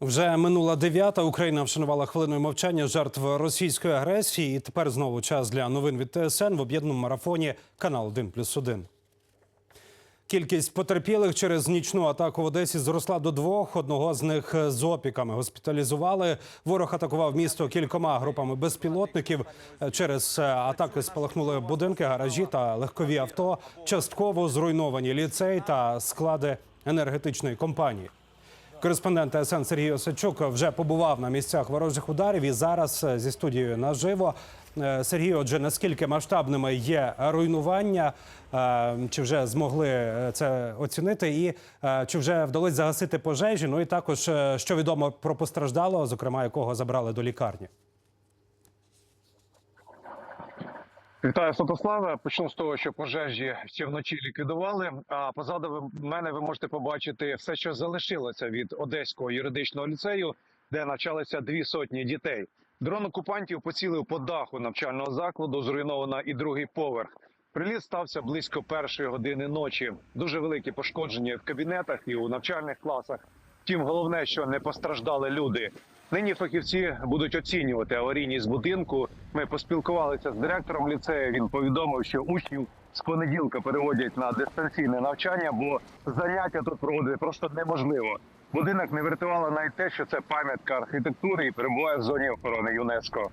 Вже минула дев'ята. Україна вшанувала хвилиною мовчання жертв російської агресії. І тепер знову час для новин від ТСН в об'єднаному марафоні канал 1 плюс 1. Кількість потерпілих через нічну атаку в Одесі зросла до двох. Одного з них з опіками госпіталізували. Ворог атакував місто кількома групами безпілотників. Через атаки спалахнули будинки, гаражі та легкові авто. Частково зруйновані ліцей та склади енергетичної компанії. Кореспондент СН Сергій Осадчук вже побував на місцях ворожих ударів і зараз е, зі студією наживо. Е, Сергій, отже, наскільки масштабними є руйнування? Е, Чи вже змогли це оцінити? І чи вже вдалося загасити пожежі? Ну і також що відомо про постраждалого, зокрема якого забрали до лікарні? Вітаю Святославе. Почну з того, що пожежі ще вночі ліквідували. А позаду мене ви можете побачити все, що залишилося від одеського юридичного ліцею, де навчалися дві сотні дітей. Дрон окупантів поцілив по даху навчального закладу. Зруйновано і другий поверх. Приліт стався близько першої години ночі. Дуже великі пошкодження в кабінетах і у навчальних класах. Втім, головне, що не постраждали люди. Нині фахівці будуть оцінювати аварійність будинку. Ми поспілкувалися з директором ліцею. Він повідомив, що учнів з понеділка переводять на дистанційне навчання, бо заняття тут проводити просто неможливо. Будинок не врятувало навіть те, що це пам'ятка архітектури і перебуває в зоні охорони ЮНЕСКО.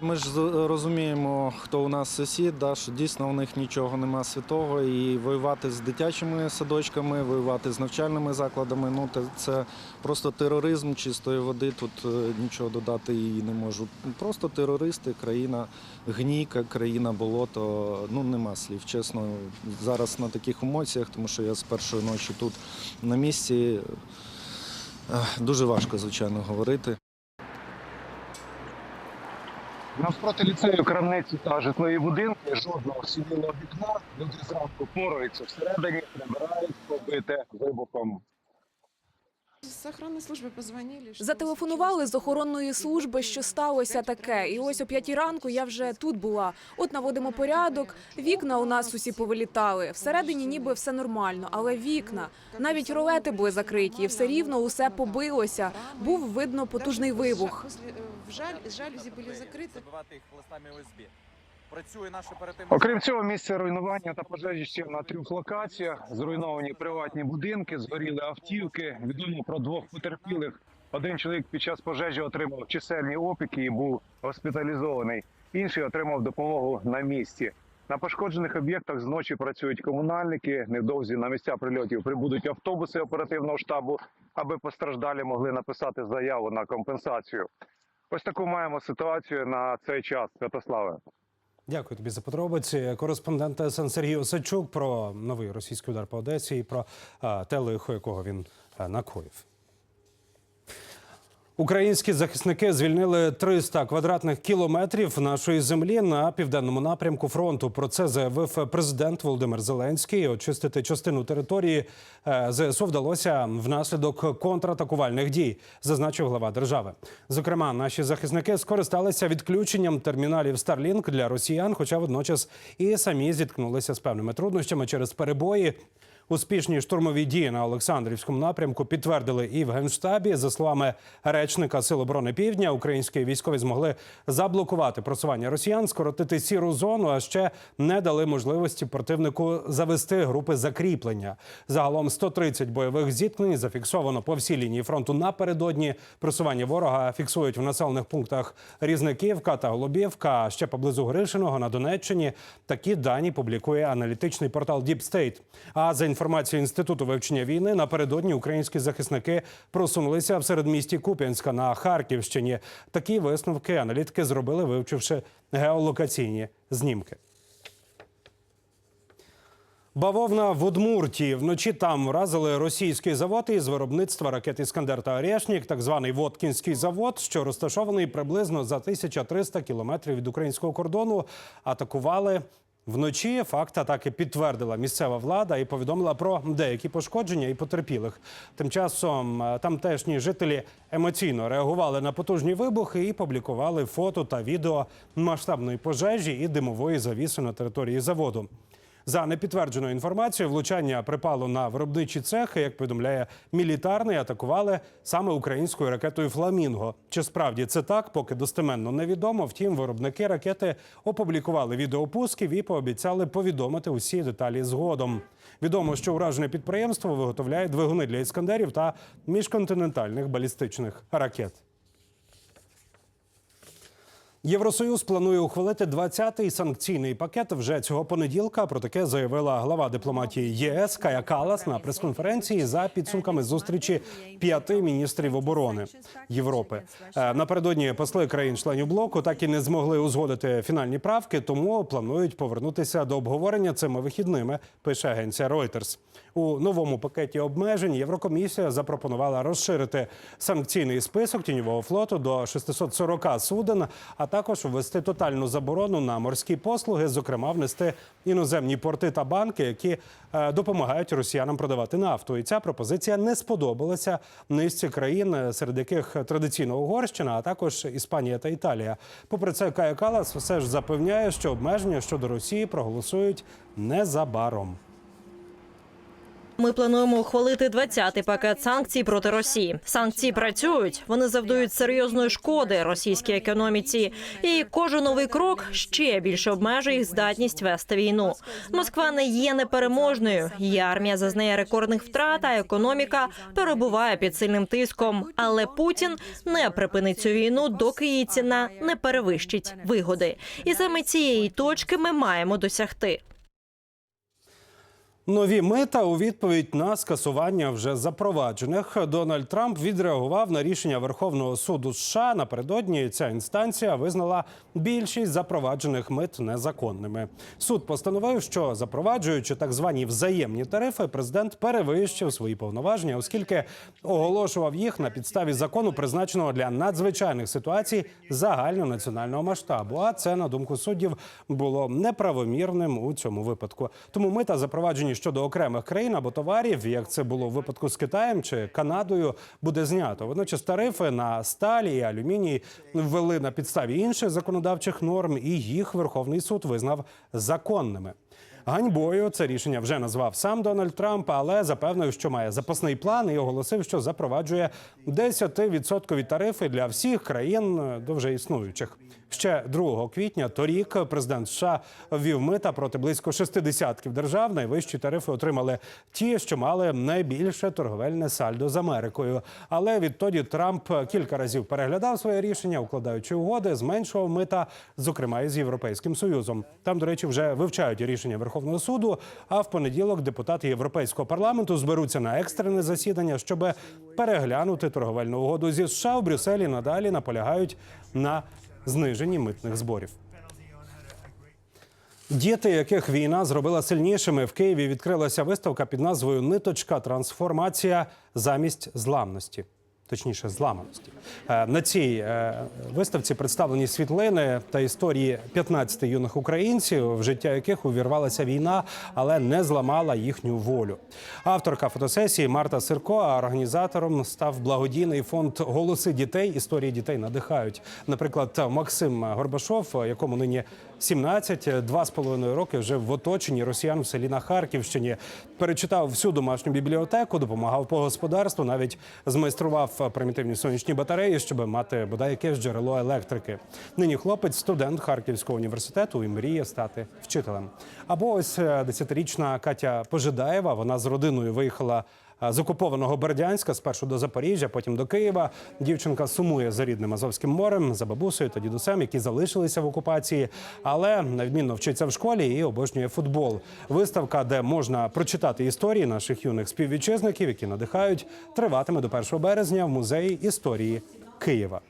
Ми ж розуміємо, хто у нас сусід, да, що дійсно у них нічого нема святого, і воювати з дитячими садочками, воювати з навчальними закладами ну це просто тероризм чистої води. Тут е, нічого додати і не можу. Просто терористи, країна гніка, країна болото. Ну нема слів. Чесно, зараз на таких емоціях, тому що я з першої ночі тут на місці. е, Дуже важко, звичайно, говорити. Навпроти ліцею крамниці та житлові будинки, жодного сілілого вікна. Люди зранку пораються всередині, прибирають побите вибухом. З охоронної служби позвонили. що Зателефонували з охоронної служби, що сталося таке. І ось о п'ятій ранку я вже тут була. От наводимо порядок. Вікна у нас усі повилітали. Всередині ніби все нормально, але вікна, навіть ролети були закриті, і все рівно усе побилося. Був видно потужний вибух. Возле, в жаль, жалюзі були закриті. забивати їх пластами ОСБ. Працює наш оперативний Окрім цього, місце руйнування та пожежі ще на трьох локаціях. Зруйновані приватні будинки, згоріли автівки. Відомо про двох потерпілих. Один чоловік під час пожежі отримав чисельні опіки і був госпіталізований. Інший отримав допомогу на місці. На пошкоджених об'єктах зночі працюють комунальники. Невдовзі на місця прильотів прибудуть автобуси оперативного штабу, аби постраждалі могли написати заяву на компенсацію. Ось таку маємо ситуацію на цей час. Святославе. Дякую тобі за подробиці. Кореспондент Сан Сергій Осадчук про новий російський удар по Одесі і про те лихо, якого він накоїв. Українські захисники звільнили 300 квадратних кілометрів нашої землі на південному напрямку фронту. Про це заявив президент Володимир Зеленський. Очистити частину території е, ЗСУ вдалося внаслідок контратакувальних дій, зазначив глава держави. Зокрема, наші захисники скористалися відключенням терміналів Starlink для росіян, хоча водночас і самі зіткнулися з певними труднощами через перебої. Успішні штурмові дії на Олександрівському напрямку підтвердили і в генштабі. За словами речника Сил оборони Півдня, українські військові змогли заблокувати просування росіян, скоротити сіру зону, а ще не дали можливості противнику завести групи закріплення. Загалом 130 бойових зіткнень зафіксовано по всій лінії фронту напередодні. Просування ворога фіксують в населених пунктах Різниківка та Голубівка. а Ще поблизу Гришиного на Донеччині. Такі дані публікує аналітичний портал Deep State. А за інформацією інституту вивчення війни, напередодні українські захисники просунулися в середмісті Куп'янська на Харківщині. Такі висновки аналітики зробили, вивчивши геолокаційні знімки. Бавовна в Удмуртії. Вночі там вразили російський завод із виробництва ракет «Іскандер» та «Орєшнік», так званий Воткінський завод, що розташований приблизно за 1300 кілометрів від українського кордону. Атакували вночі. Факт атаки підтвердила місцева влада і повідомила про деякі пошкодження і потерпілих. Тим часом е, тамтешні жителі емоційно реагували на потужні вибухи і публікували фото та відео масштабної пожежі і димової завіси на території заводу. За непідтвердженою інформацією, влучання припало на виробничі цехи. Як повідомляє мілітарний, атакували саме українською ракетою Фламінго. Чи справді це так, поки достеменно невідомо. Втім, виробники ракети опублікували відеопусків і пообіцяли повідомити усі деталі згодом. Відомо, що уражене підприємство виготовляє двигуни для іскандерів та міжконтинентальних балістичних ракет. Євросоюз планує ухвалити 20-й санкційний пакет вже цього понеділка. Про таке заявила глава дипломатії ЄС Кая Калас на прес-конференції за підсумками зустрічі п'яти міністрів оборони Європи. Е, Напередодні посли країн-членів блоку так і не змогли узгодити фінальні правки, тому планують повернутися до обговорення цими вихідними. Пише агенція Reuters. У новому пакеті обмежень Єврокомісія запропонувала розширити санкційний список тіньового флоту до 640 суден, а також ввести тотальну заборону на морські послуги, зокрема внести іноземні порти та банки, які е, допомагають росіянам продавати нафту. І ця пропозиція не сподобалася низці країн, е, серед яких традиційно Угорщина, а також Іспанія та Італія. Попри це, Кая Калас все ж запевняє, що обмеження щодо Росії проголосують незабаром. Ми плануємо ухвалити 20-й пакет санкцій проти Росії. Санкції працюють, вони завдають серйозної шкоди російській економіці. І кожен новий крок ще більше обмежує їх здатність вести війну. Москва не є непереможною. Її армія зазнає рекордних втрат, а економіка перебуває під сильним тиском. Але Путін не припинить цю війну, доки її ціна не перевищить вигоди. І саме цієї точки ми маємо досягти. Нові мита у відповідь на скасування вже запроваджених. Дональд Трамп відреагував на рішення Верховного суду США. Напередодні ця інстанція визнала більшість запроваджених мит незаконними. Суд постановив, що запроваджуючи так звані взаємні тарифи, президент перевищив свої повноваження, оскільки оголошував їх на підставі закону, призначеного для надзвичайних ситуацій загальнонаціонального масштабу. А це на думку суддів було неправомірним у цьому випадку. Тому мита запроваджені щодо окремих країн або товарів, як це було в випадку з Китаєм чи Канадою, буде знято. Водночас тарифи на сталі і алюміній ввели на підставі інших законодавчих норм, і їх Верховний суд визнав законними. Ганьбою це рішення вже назвав сам Дональд Трамп, але запевнив, що має запасний план і оголосив, що запроваджує 10% тарифи для всіх країн е, до вже існуючих. Ще 2 квітня торік президент США ввів мита проти близько 60 держав. Найвищі тарифи отримали ті, що мали найбільше торговельне сальдо з Америкою. Але відтоді Трамп кілька разів переглядав своє рішення, укладаючи угоди, зменшував мита, зокрема і з Європейським Союзом. Там, до речі, вже вивчають рішення Верховного суду. А в понеділок депутати Європейського парламенту зберуться на екстрене засідання, щоб переглянути торговельну угоду зі США в Брюсселі. Надалі наполягають на зниженні митних зборів. Діти, яких війна зробила сильнішими, в Києві відкрилася виставка під назвою Ниточка трансформація замість зламності. Точніше, зламаності. Е, На цій е, виставці представлені світлини та історії 15 юних українців, в життя яких увірвалася війна, але не зламала їхню волю. Авторка фотосесії Марта Сирко, а організатором став благодійний фонд Голоси дітей. Історії дітей надихають. Наприклад, Максим Горбашов, якому нині 17, два з половиною роки вже в оточенні росіян в селі на Харківщині. Перечитав всю домашню бібліотеку, допомагав по господарству, навіть змайстрував примітивні сонячні батареї, щоб мати бодай якесь джерело електрики. Нині хлопець, студент Харківського університету і мріє стати вчителем. Або ось е, десятирічна Катя Пожидаєва. Вона з родиною виїхала з окупованого Бердянська, спершу до Запоріжжя, потім до Києва. Дівчинка сумує за рідним Азовським морем, за бабусею та дідусем, які залишилися в окупації, але невмінно вчиться в школі і обожнює футбол. Виставка, де можна прочитати історії наших юних співвітчизників, які надихають, триватиме до 1 березня в музеї історії Києва.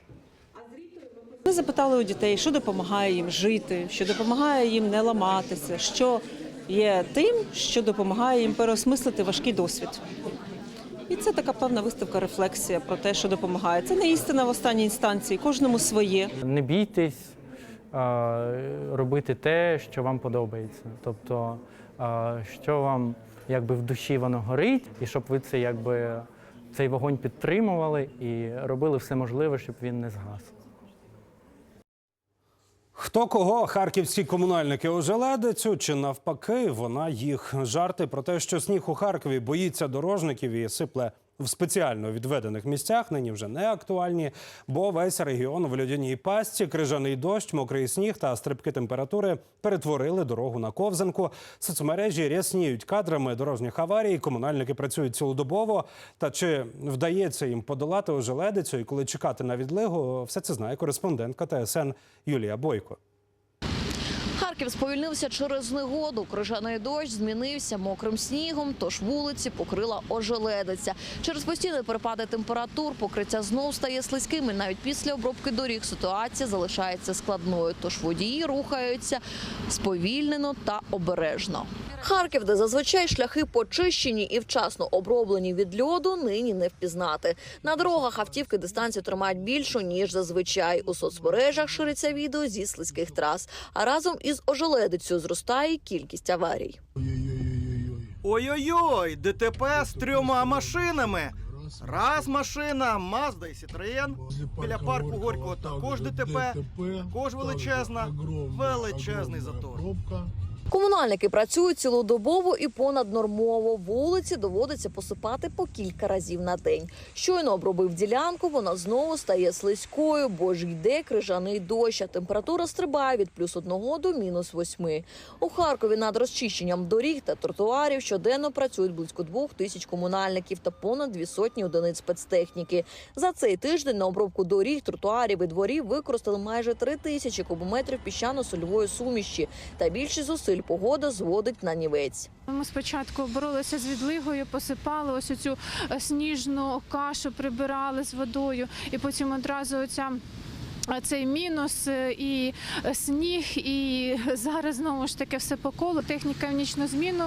Ми запитали у дітей, що допомагає їм жити, що допомагає їм не ламатися, що є тим, що допомагає їм переосмислити важкий досвід. І це така певна виставка рефлексія про те, що допомагає. Це не істина в останній інстанції, кожному своє. Не бійтесь робити те, що вам подобається. Тобто, що вам якби в душі воно горить, і щоб ви це якби цей вогонь підтримували і робили все можливе, щоб він не згас. Хто кого харківські комунальники ожеледицю чи навпаки, вона їх жарти про те, що сніг у Харкові боїться дорожників і сипле в спеціально відведених місцях. Нині вже не актуальні, бо весь регіон в льодяній пастці, крижаний дощ, мокрий сніг та стрибки температури перетворили дорогу на ковзанку. Соцмережі рясніють кадрами дорожніх аварій. Комунальники працюють цілодобово. Та чи вдається їм подолати ожеледицю і коли чекати на відлигу, все це знає кореспондентка ТСН Юлія Бойко. Харків сповільнився через негоду. Крижаний дощ змінився мокрим снігом, тож вулиці покрила ожеледиця. Через постійні перепади температур покриття знов стає слизьким. І навіть після обробки доріг ситуація залишається складною. Тож водії рухаються сповільнено та обережно. Харків, де зазвичай шляхи почищені і вчасно оброблені від льоду, нині не впізнати. На дорогах автівки дистанцію тримають більшу ніж зазвичай. У соцмережах шириться відео зі слизьких трас. А разом із ожеледицею зростає кількість аварій. Ой-ой-ой, ДТП з трьома машинами. Раз машина, Мазда і Citroen. Біля парку Горького також ДТП, також величезна, величезний затор. Комунальники працюють цілодобово і понаднормово. Вулиці доводиться посипати по кілька разів на день. Щойно обробив ділянку, вона знову стає слизькою, бо ж йде крижаний дощ. а Температура стрибає від плюс одного до мінус восьми. У Харкові над розчищенням доріг та тротуарів щоденно працюють близько двох тисяч комунальників та понад дві сотні одиниць спецтехніки. За цей тиждень на обробку доріг, тротуарів і дворів використали майже три тисячі кубометрів піщано-сольової суміші. Та більшість зусиль погода зводить на нівець. Ми спочатку боролися з відлигою, посипали ось цю сніжну кашу, прибирали з водою, і потім одразу оця. е, Цей мінус е, і е, сніг, і зараз знову ж таки все по колу. Техніка в нічну зміну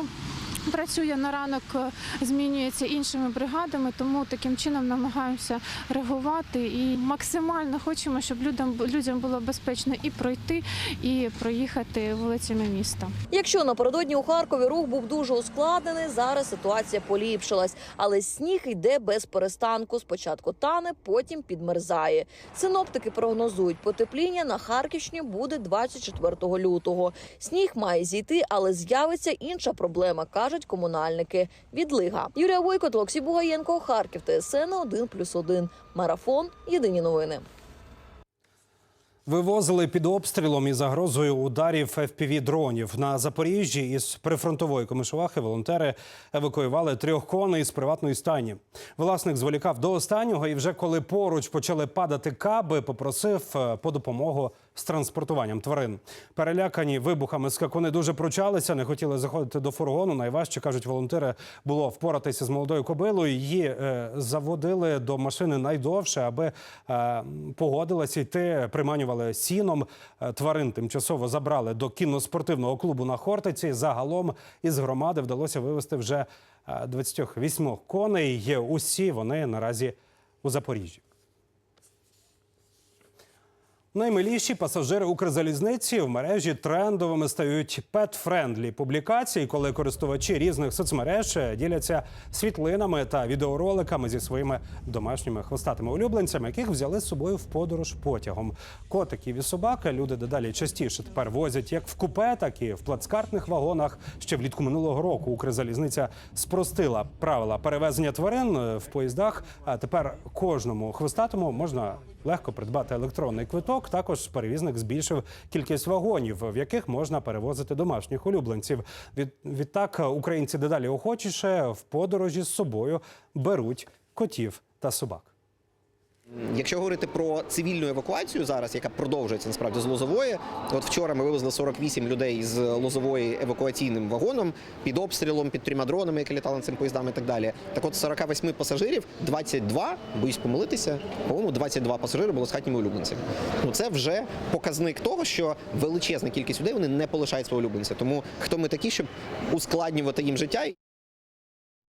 працює на ранок, е, змінюється іншими бригадами, тому таким чином намагаємося реагувати і максимально хочемо, щоб людям людям було безпечно і пройти, і проїхати вулицями міста. Якщо напередодні у Харкові рух був дуже ускладнений, зараз ситуація поліпшилась, але сніг йде без перестанку. Спочатку тане, потім підмерзає. Синоптики прогнозують, потепління на Харківщині буде 24 лютого. Сніг має зійти, але з'явиться інша проблема, кажуть комунальники. Відлига. Юрія Войкот, Олексій Бугаєнко, Харків, ТСН 1+,1. Марафон. Єдині новини. Вивозили під обстрілом і загрозою ударів fpv дронів на Запоріжжі із прифронтової комишувахи волонтери евакуювали трьох коней з приватної стайні. Власник зволікав до останнього, і вже коли поруч почали падати каби, попросив е, по допомогу з транспортуванням тварин. Перелякані вибухами скакуни дуже пручалися, не хотіли заходити до фургону. Найважче кажуть волонтери було впоратися з молодою кобилою. Її е, заводили до машини найдовше, аби е, погодилася йти, приманювали сіном. Е, Тварин тимчасово забрали до кіноспортивного клубу на Хортиці. Загалом із громади вдалося вивезти вже е, 28 коней. Є усі вони наразі у Запоріжжі. Наймиліші пасажири Укрзалізниці в мережі трендовими стають пет-френдлі публікації, коли користувачі різних соцмереж діляться світлинами та відеороликами зі своїми домашніми хвостатими улюбленцями, яких взяли з собою в подорож потягом. Котиків і собаки люди дедалі частіше тепер возять як в купе, так і в плацкартних вагонах. Ще влітку минулого року Укрзалізниця спростила правила перевезення тварин е, в поїздах. А тепер кожному хвостатому можна легко придбати електронний квиток. Також перевізник збільшив кількість вагонів, в яких можна перевозити домашніх улюбленців. Від відтак українці дедалі охочіше в подорожі з собою беруть котів та собак. Якщо говорити про цивільну евакуацію зараз, яка продовжується насправді з Лозової, от вчора ми вивезли 48 людей з Лозової евакуаційним вагоном під обстрілом, під трьома дронами, які літали цим поїздами і так далі. Так от з 48 пасажирів 22, боюсь помилитися, по-моєму, 22 пасажири було з хатніми улюбленцями. Ну це вже показник того, що величезна кількість людей вони не полишають свого улюбленця. Тому хто ми такі, щоб ускладнювати їм життя?